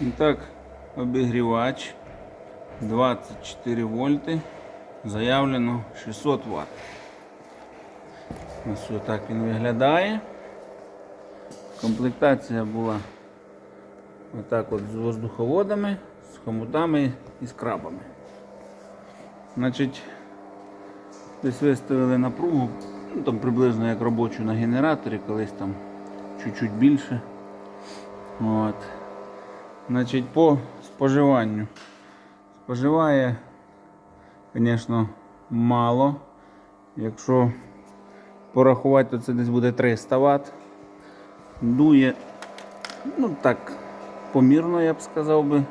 І так, обігрівач 24 вольти. Заявлено 600 Вт. Ось так він виглядає. Комплектація була отак от з воздуховодами, з хомутами і з крабами. Значить, десь виставили напругу, ну, там приблизно як робочу на генераторі, колись там чуть-чуть більше. От. Значить, по споживанню. Споживає, звісно, мало. Якщо порахувати, то це десь буде 300 Вт. Дує, ну так, помірно, я б сказав би.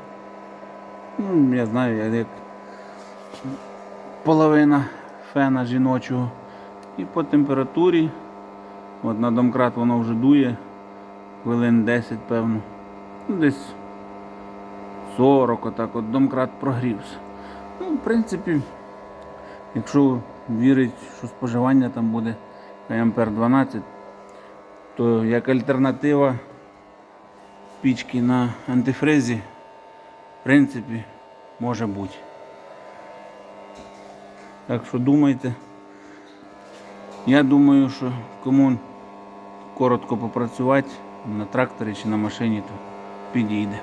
Ну, я знаю, як половина фена жіночого. І по температурі, от на домкрат воно вже дує, хвилин 10, певно. Ну, десь 40, отак от домкрат прогрівся. Ну, в принципі, якщо вірить, що споживання там буде ампер 12, то як альтернатива пічки на антифризі, в принципі, може бути. Так що думайте. Я думаю, що кому коротко попрацювати на тракторі чи на машині, то підійде.